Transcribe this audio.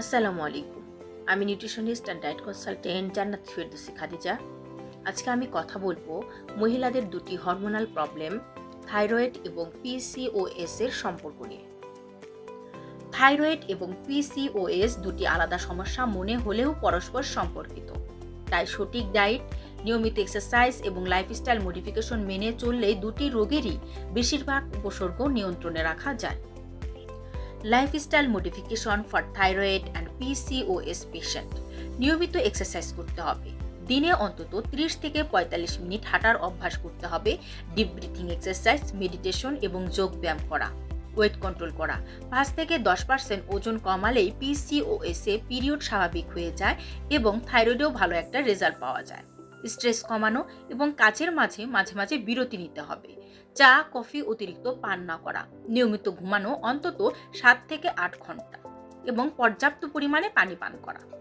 আসসালামু আলাইকুম। আমি নিউট্রিশনিস্ট অ্যান্ড ডায়েট কনসালটেন্ট জান্নাত ফিরদৌসি খাদিজা। আজকে আমি কথা বলব মহিলাদের দুটি হরমোনাল প্রবলেম থাইরয়েড এবং পিসিওএস এর সম্পর্ক নিয়ে। থাইরয়েড এবং পিসিওএস দুটি আলাদা সমস্যা মনে হলেও পরস্পর সম্পর্কিত। তাই সঠিক ডায়েট নিয়মিত এক্সারসাইজ এবং লাইফস্টাইল মডিফিকেশন মেনে চললেই দুটি রোগেরই বেশিরভাগ উপসর্গ নিয়ন্ত্রণে রাখা যায়। Lifestyle modification for thyroid and PCOS patient নিয়মিত এক্সারসাইজ করতে হবে। দিনে অন্তত 30 থেকে পঁয়তাল্লিশ মিনিট হাঁটার অভ্যাস করতে হবে। ডিপ ব্রিথিং এক্সারসাইজ মেডিটেশন এবং যোগ ব্যায়াম করা ওয়েট কন্ট্রোল করা। পাঁচ থেকে দশ পার্সেন্ট ওজন কমালেই পিসিওএস পিরিয়ড স্বাভাবিক হয়ে যায় এবং থাইরয়েডেও ভালো একটা রেজাল্ট পাওয়া যায়। স্ট্রেস কমানো এবং কাজের মাঝে মাঝে মাঝে বিরতি নিতে হবে। চা, কফি অতিরিক্ত পান না করা, নিয়মিত ঘুমানো অন্তত সাত থেকে আট ঘণ্টা এবং পর্যাপ্ত পরিমাণে পানি পান করা।